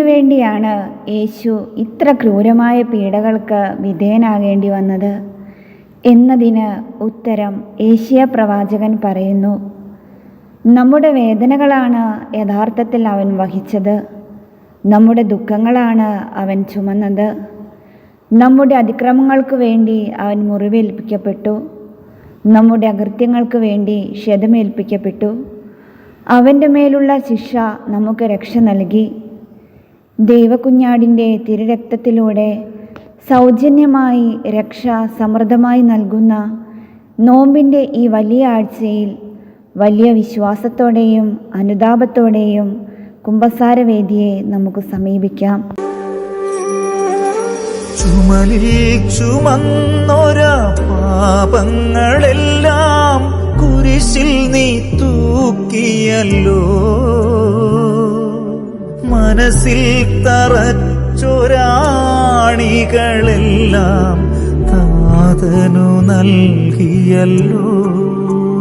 വേണ്ടിയാണ് യേശു ഇത്ര ക്രൂരമായ പീഡകൾക്ക് വിധേയനാകേണ്ടി വന്നത്? എന്നതിന് ഉത്തരം ഏഷ്യ പ്രവാചകൻ പറയുന്നു നമ്മുടെ വേദനകളാണ് യഥാർത്ഥത്തിൽ അവൻ വഹിച്ചത്. നമ്മുടെ ദുഃഖങ്ങളാണ് അവൻ ചുമന്നത്. നമ്മുടെ അതിക്രമങ്ങൾക്ക് വേണ്ടി അവൻ മുറിവേൽപ്പിക്കപ്പെട്ടു. നമ്മുടെ അകൃത്യങ്ങൾക്ക് വേണ്ടി ക്ഷതമേൽപ്പിക്കപ്പെട്ടു. അവന്റെ മേലുള്ള ശിക്ഷ നമുക്ക് രക്ഷ നൽകി. ദൈവകുഞ്ഞാടിന്റെ തിരുരക്തത്തിലൂടെ സൗജന്യമായി രക്ഷ സമൃദ്ധമായി നൽകുന്ന നോമ്പിന്റെ ഈ വലിയ ആഴ്ചയിൽ വലിയ വിശ്വാസത്തോടെയും അനുതാപത്തോടെയും കുംഭസാരവേദിയെ നമുക്ക് സമീപിക്കാം. ചുമലിൽ പാപങ്ങളെല്ലാം കുരിശിൽ നീ തൂക്കിയല്ലോ. മനസ്സിൽ തറച്ചൊരാണികളെല്ലാം താതനു നൽകിയല്ലോ.